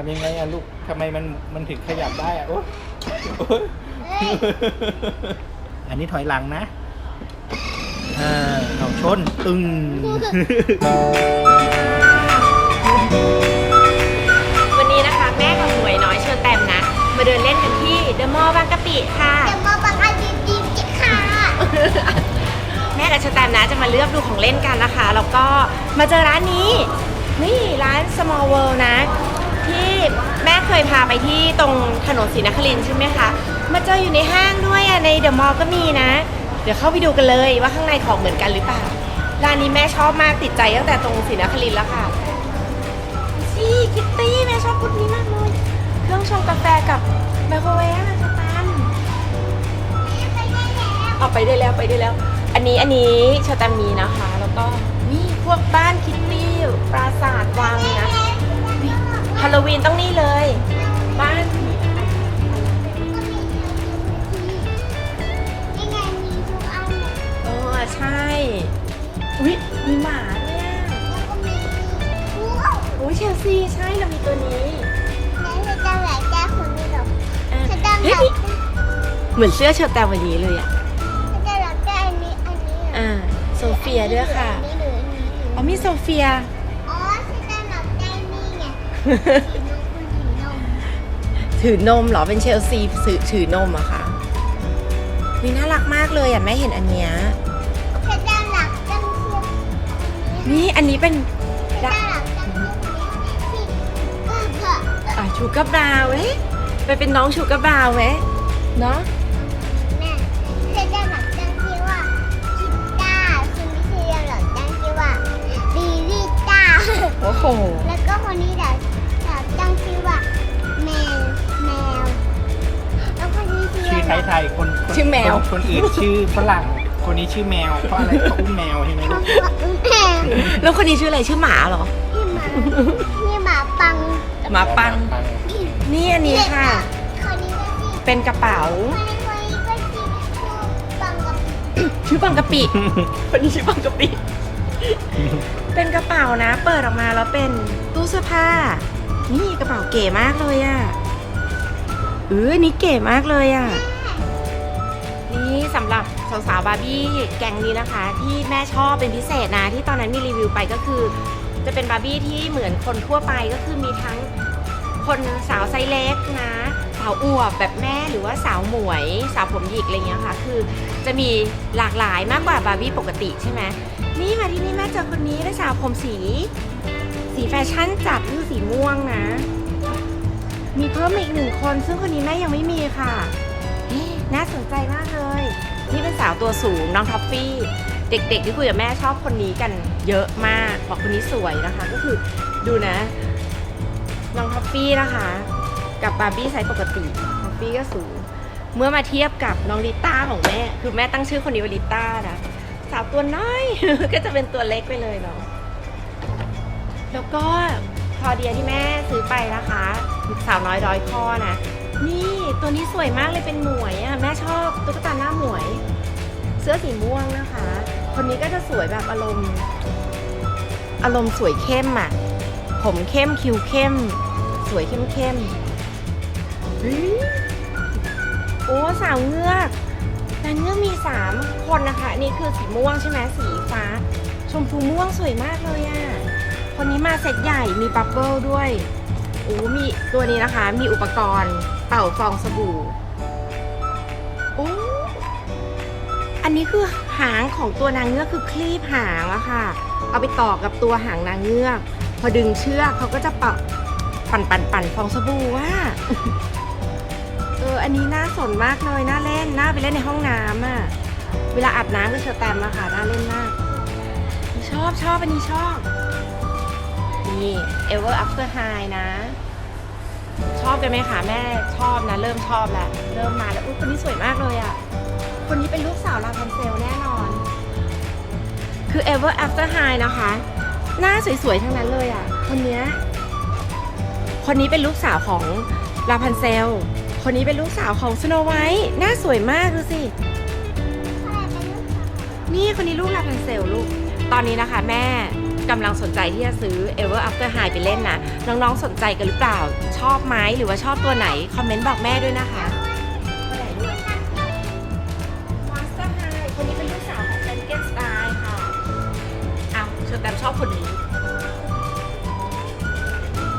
ทำยังไงอะลูกทำไมมันมันถึงขยับได้อะโอ๊ยโอ๊ยอันนี้ถอยหลังนะเออเอาชน ตึง วันนี้นะคะแม่กับหมวยน้อยเชิญแตมนะ มาเดินเล่นกันที่เดอะมอลล์บางกะปิค่ะเดี๋ยวมาบังอาจีจีจิค่ะแม่กับเชอแตมนะจะมาเลือกดูของเล่นกันนะคะ แล้วก็มาเจอร้านนี้ นี่ร้าน small world นะ ที่แม่เคยพาไปที่ตรงถนนศรีนครินทร์ใช่ไหมคะ มาเจออยู่ในห้างด้วยอะในเดอะมอลล์ก็มีนะ เดี๋ยวเข้าไปดูกันเลยว่าข้างในของเหมือนกันหรือเปล่า ร้านนี้แม่ชอบมากติดใจตั้งแต่ตรงศรีนครินทร์แล้วค่ะซี่คิตตี้แม่ชอบพุดนี้มากเลย เครื่องชงกาแฟกับไมโครเวฟสตมป์เอาไปได้แล้วไปได้แล้ว อันนี้อันนี้ชาตามีนะคะ แล้วก็นี่พวกบ้านคิตตี้ปราสาทวังนะ ฮาโลวีนต้องนี่เลย บ้านยังไงมีทุกอันเลยเออใช่ อุ้ยมีหมาด้วยอะแล้วก็มีว้าวอุ้ยเชลซีใช่เรามีตัวนี้แล้วจะจำหลายแก้คนนี้หรออะจะจำหเฮ้ลายยเหมือนเสื้อเชอแตมวันนี้เลยอะ จะจำหลายแก้อันนี้อันนี้อ่าโซเฟียด้วยค่ะ อันนี้หรืออันนี้หรืออ๋อมีโซเฟีย ถือนมเหรอเป็นเชลซีถือถือนมอะค่ะวิน่ารักมากเลยอะแม่เห็นอันเนี้ยจะจำหลักจำเชือกนี่อันนี้เป็นจะจำหลักจำเชือกนี้ที่ก็เถอะอะชูกาบราวน์เอ๊ะไปเป็นน้องชูกาบราวน์ไหมเนาะแม่จะ ไรไทยๆคนคนชื่อแมว คนคนอื่นชื่อฝรั่ง คนนี้ชื่อแมว เพราะอะไรเขาอุ้มแมวใช่ไหมเพลูราะกว่าแมวแล้วคนนี้ชื่ออะไรชื่อหมาเหรอพี่หมาพี่หมาปังหมาปัง นี่อันนี้ค่ะ คนนี้ก็ชื่อเป็นกระเป๋า คนนี้คนนี้ก็ชื่อปังกับชื่อบังกะปิคนนี้ชื่อบังกะปิ เป็นกระเป๋านะ เปิดออกมาแล้วเป็นตู้เสื้อผ้า นี่กระเป๋าเก๋มากเลยอะ่ะเอออนนี่เก๋มากเลยอะ่ะ นี่สำหรับสาวๆบาร์บี้แกงนี้นะคะ ที่แม่ชอบเป็นพิเศษนะ ที่ตอนนั้นมีรีวิวไปก็คือ จะเป็นบาร์บี้ที่เหมือนคนทั่วไปก็คือมีทั้งคนสาวไซเล็กนะสาวอวบแบบแม่หรือว่าสาวหมวย สาวผมหยิกอะไรเงี้ยค่ะ คือจะมีหลากหลายมากกว่าบาร์บี้ปกติใช่ไหมนี่มาที่นี่แม่เจอคนนี้ได้สาวผมสี สีแฟชั่นจัดคือสีม่วงนะ มีเพิ่มอีกหนึ่งคนซึ่งคนนี้แม่ยังไม่มีค่ะน่าสนใจ ตัวสูงน้องท็อฟฟี่ เด็กๆที่คุยกับแม่ชอบคนนี้กันเยอะมากบอกคนนี้สวยนะคะ ก็คือดูนะ น้องท็อฟฟี่นะคะ กับบาร์บี้ไซส์ปกติท็อฟฟี่ก็สูง เมื่อมาเทียบกับน้องลิต้าของแม่ คือแม่ตั้งชื่อคนนี้ว่าลิต้านะสาวตัวน้อย ก็จะเป็นตัวเล็กไปเลยเนาะแล้วก็คอเดียที่แม่ซื้อไปนะคะสาวน้อยร้อยข้อนะ นี่ตัวนี้สวยมากเลยเป็นหมวยอะ่ะแม่ชอบตุ๊กตาหน้าหมวย สื้อสีม่วงนะคะ คนนี้ก็จะสวยแบบอารมณ์ อารมณ์สวยเข้มอะ่ะ ผมเข้มคิ้วเข้ม สวยเข้มเข้มๆเฮ้ยโอ้สาวเงือกนางเงือกมีสามคนนะคะนนี่คือสีม่วงใช่ไหมสีฟ้า ชมพูม่วงสวยมากเลยอะ่ะ คนนี้มาเซตใหญ่มีบับเบิลด้วยโอ้มีตัวนี้นะคะ มีอุปกรณ์เป่าฟองสบู่ อันนี้คือหางของตัวนางเงือกคือคลีบหางอะค่ะ เอาไปต่อกับตัวหางนางเงือก พอดึงเชือกเขาก็จะป่าปั่นปั่นปั่นฟองสบู่ว่าเอออันนี้น่าสนมากเลยน่าเล่นน่าไปเล่นในห้องน้ำอะเวลาอาบน้ำก็เชอแตมอะค่ะน่าเล่นมาก ชอบชอบอันนี้ชอบนี่ ever after high นะ ชอบกันไหมคะแม่ชอบนะ เริ่มชอบแล้ว เริ่มมาแล้วอุ้ยคนนี้สวยมากเลยอะ่ะ คนนี้เป็นลูกสาวลาพันเซลแน่นอน คือ ever after high นะคะ หน้าสวยๆ ทั้งนั้นเลยอะ่ะ คนเนี้ย คนนี้เป็นลูกสาวของลาพันเซล คนนี้เป็นลูกสาวของสโนไวท์หน้าสวยมากดูสิ นี่คนนี้ลูกลาพันเซลลูก ตอนนี้นะคะแม่กำลังสนใจที่จะซื้อ Ever After High ไปเล่นนะน้องๆสนใจกันหรือเปล่า ชอบไหมหรือว่าชอบตัวไหน คอมเมนต์บอกแม่ด้วยนะคะ แตมชอบคนนี้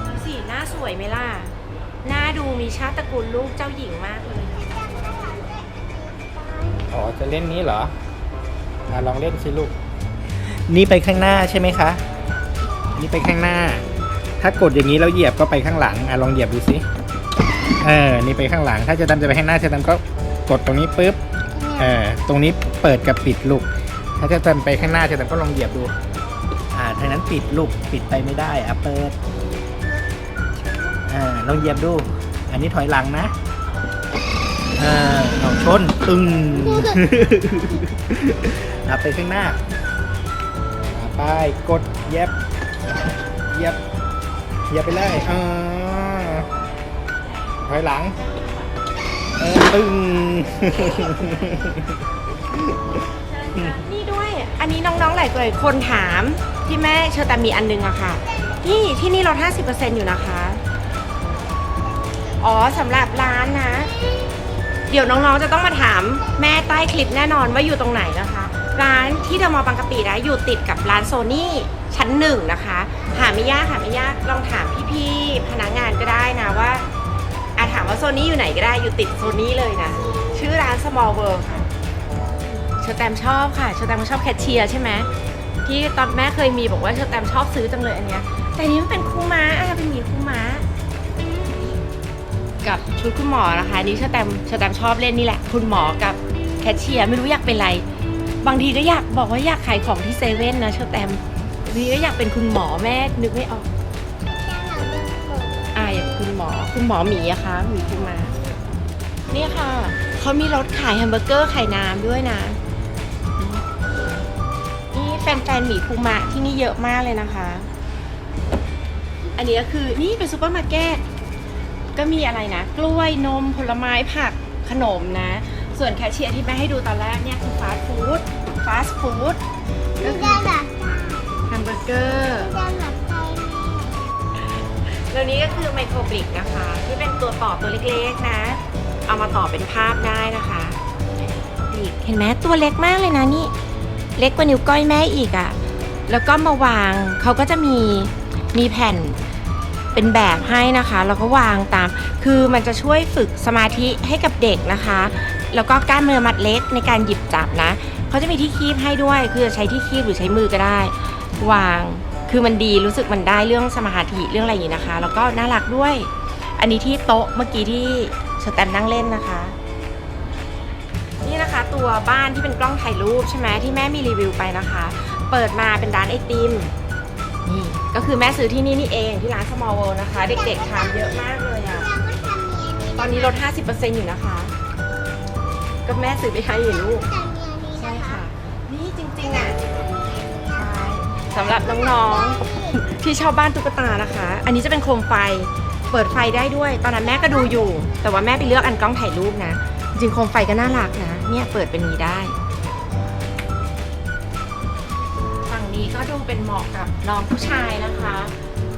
ดูสิหน้าสวยไหมล่ะ หน้าดูมีชาติตระกูลลูกเจ้าหญิงมากเลย อ๋อ จะเล่นนี้เหรออะลองเล่นสิลูก นี่ไปข้างหน้าใช่ไหมคะ นี่ไปข้างหน้า ถ้ากดอย่างนี้แล้วเหยียบก็ไปข้างหลัง อะลองเหยียบดูสิ เออ นี่ไปข้างหลัง ถ้าจะดำจะไปข้างหน้าจะดำก็กดตรงนี้ปุ๊บ เออ ตรงนี้เปิดกับปิดลูก ถ้าจะดำไปข้างหน้าจะดำก็ลองเหยียบดูอ่า ทางนั้นปิดลูกปิดไปไม่ได้อะเปิดอ่าลองเหยียบดู อันนี้ถอยหลังนะอ่าเอาชนตึงอะไปข้างหน้าไปกดเย็บเย็บเย็บไปเลยอ่าถอยหลังเออตึงนี่ อันนี้น้องๆหลายคนถามที่แม่เชอแตมมีอันนึงอะค่ะ นี่ที่นี่ลด50%อยู่นะคะ อ๋อสำหรับร้านนะ เดี๋ยวน้องๆจะต้องมาถามแม่ใต้คลิปแน่นอนว่าอยู่ตรงไหนนะคะ ร้านที่เดอะมอลล์บางกะปินะอยู่ติดกับร้านโซนี่ชั้นหนึ่งนะคะ หาไม่ยากหาไม่ยากลองถามพี่ๆพนักงานก็ได้นะว่าอาถามว่าโซนี่อยู่ไหนก็ได้อยู่ติดโซนี่เลยนะ ชื่อร้าน Small World ค่ะ ชแตมชอบค่ะเชแตมชอบแคชเชียร์ใช่ไหมที่ตอนแม่เคยมีบอกว่าเชแตมชอบซื้อจังเลยอันเนี้ยแต่อันนี้มันเป็นคูม้าอะเป็นหมีคูม้า กับชุดคุณหมอนะคะนี่เชแตมเชแตมชอบเล่นนี่แหละ คุณหมอกับแคชเชียร์ไม่รู้อยากเป็นอะไร บางทีก็อยากบอกว่าอยากขายของที่เซเว่นนะเชแตมบางทีก็อยากเป็นคุณหมอแม่นึกไม่ออกอ่าอยากเป็นคุณหมอคุณหมอหมีอะคะหมีคูม้าเนี่ยค่ะเขามีรถขายแฮมเบอร์เกอร์ไข่น้ำด้วยนะ ฟนๆหมีคูมะที่นี่เยอะมากเลยนะคะ อันนี้ก็คือนี่เป็นซูเปอร์มาร์เก็ตก็มีอะไรนะ กล้วยนมผลไม้ผักขนมนะ ส่วนแคชเชียร์ที่แม่ให้ดูตอนแรกเนี่ยคือฟาสต์ฟู้ดฟาสต์ฟู้ดก็ไม่คืได้อแบบแฮมเบอร์เกอร์ไม่ได้แบบใครแล้วนี้ก็คือไมโครบริกนะคะ ที่เป็นตัวต่อตัวเล็กๆนะ เอามาต่อเป็นภาพได้นะคะนี่เห็นไหมตัวเล็กมากเลยนะนี่ เล็กกว่านิ้วก้อยแม่อีกอะ่ะ แล้วก็มาวางเขาก็จะมีมีแผ่นเป็นแบบให้นะคะ แล้วก็วางตาม คือมันจะช่วยฝึกสมาธิให้กับเด็กนะคะ แล้วก็กล้ามเนื้อมัดเล็กในการหยิบจับนะเขาจะมีที่คีบให้ด้วย คือจะใช้ที่คีบหรือใช้มือก็ได้ วาง คือมันดีรู้สึกมันได้เรื่องสมาธิเรื่องอะไรอย่างนี้นะคะ แล้วก็น่ารักด้วย อันนี้ที่โต๊ะเมื่อกี้ที่สแตมนั่งเล่นนะคะ ตัวบ้านที่เป็นกล้องถ่ายรูปใช่ไหมที่แม่มีรีวิวไปนะคะ เปิดมาเป็นร้านไอติมนี่ก็คือแม่ซื้อที่นี่นี่เองที่ร้าน Small World นะคะ เด็กๆทานเยอะมากเลยอะตอนนี้ลด 50%อยู่นะคะ ก็แม่ซื้อไปให้อยู่ลูกทำมีอันนี้ใช่ค่ะ นี่จริงๆอะสำหรับน้องๆ ที่เช่าบ้านตุ๊กตานะคะ อันนี้จะเป็นโคมไฟเปิดไฟได้ด้วย ตอนนั้นแม่ก็ดูอยู่ แต่ว่าแม่ไปเลือกอันกล้องถ่ายรูปนะ จริงโคมไฟก็น่ารักนะ เนี่ยเปิดเป็นนี้ได้ ฝั่งนี้ก็ดูเป็นเหมาะกับน้องผู้ชายนะคะ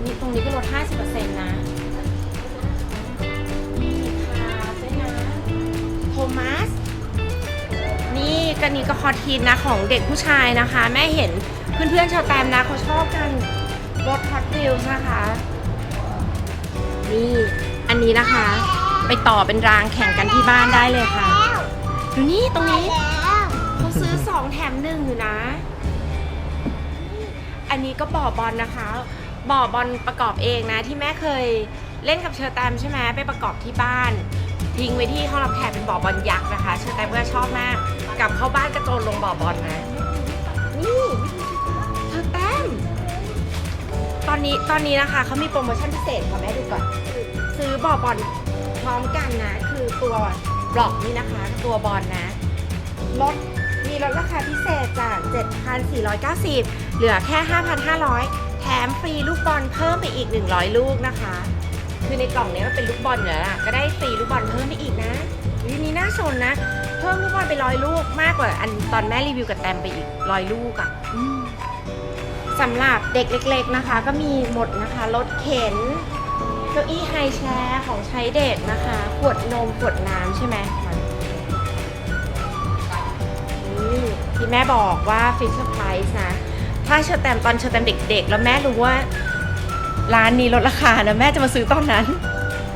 นี่ตรงนี้ก็ลด 50%นะนี่ค่ะด้วยนะโทมัส นี่ก็นี่ก็คอทีนนะของเด็กผู้ชายนะคะ แม่เห็นเพื่อนๆชาวแตมนะเขาชอบกันรถฮอตวิลนะคะ นี่ อันนี้นะคะ ไปต่อเป็นรางแข่งกันที่บ้านได้เลยค่ะ ดูนี่ตรงนี้แล้วเขาซื้อ2แถมหนึ่งอยู่นะ อันนี้ก็บ่อบอลนะคะ บ่อบอลประกอบเองนะ ที่แม่เคยเล่นกับเชอร์แตมใช่ไหมไปประกอบที่บ้าน ทิ้งไว้ที่ห้องรับแขกเป็นบ่อบอลยักษ์นะคะ เชอร์แตมก็ชอบมากกลับเข้าบ้านกระโจนลงบ่อบอลนะนี่เชอร์แตมตอนนี้ตอนนี้นะคะเขามีโปรโมชั่นพิเศษค่ะแม่ดูก่อนซื้อบ่อบอล พร้อมกันนะคือตัวบล็อกนี่นะคะ ตัวบอลนะลดมีลดราคาพิเศษจาก 7,490 เหลือแค่ 5,500 แถมฟรีลูกบอลเพิ่มไปอีก 100 ลูกนะคะ คือในกล่องเนี้ยมันเป็นลูกบอลอยู่แล้วล่ะก็ได้ฟรีลูกบอลเพิ่มไปอีกนะวินี้น่าชนนะ เพิ่มลูกบอลไปร้อยลูกมากกว่าอันตอนแม่รีวิวกับแตมไปอีกร้อยลูกอะ่ะอืมสำหรับเด็กเล็ก ๆนะคะ ก็มีหมดนะคะรถเข็น เก้าอี้ไฮแชร์ของใช้เด็กนะคะ ขวดนมขวดน้ำใช่ไหมที่แม่บอกว่าฟิชเชอร์ไพรส์นะ ถ้าเชอร์แตมตอนเชอร์แตมเด็กๆ แล้วแม่รู้ว่าร้านนี้ลดราคานะแม่จะมาซื้อตอนนั้น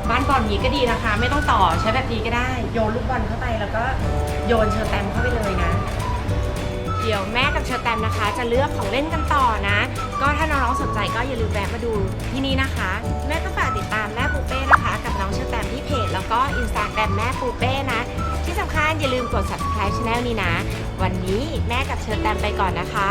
บ้านบอลนี้ก็ดีนะคะ ไม่ต้องต่อใช้แบบนี้ก็ได้ โยนลูกบอลเข้าไปแล้วก็โยนเชอร์แตมเข้าไปเลยนะ เดี๋ยวแม่กับเชอร์แตมนะคะ จะเลือกของเล่นกันต่อนะ ก็ถ้าน้องๆสนใจก็อย่าลืมแวะมาดูที่นี่นะคะ แม่ก็ฝากติดตามแม่ปูเป้นะคะ กับน้องเชอร์แตมที่เพจแล้วก็อินสตาแกรมแม่ปูเป้นะ ที่สำคัญอย่าลืมกด subscribe channel นี้นะ วันนี้แม่กับเชอร์แตมไปก่อนนะคะ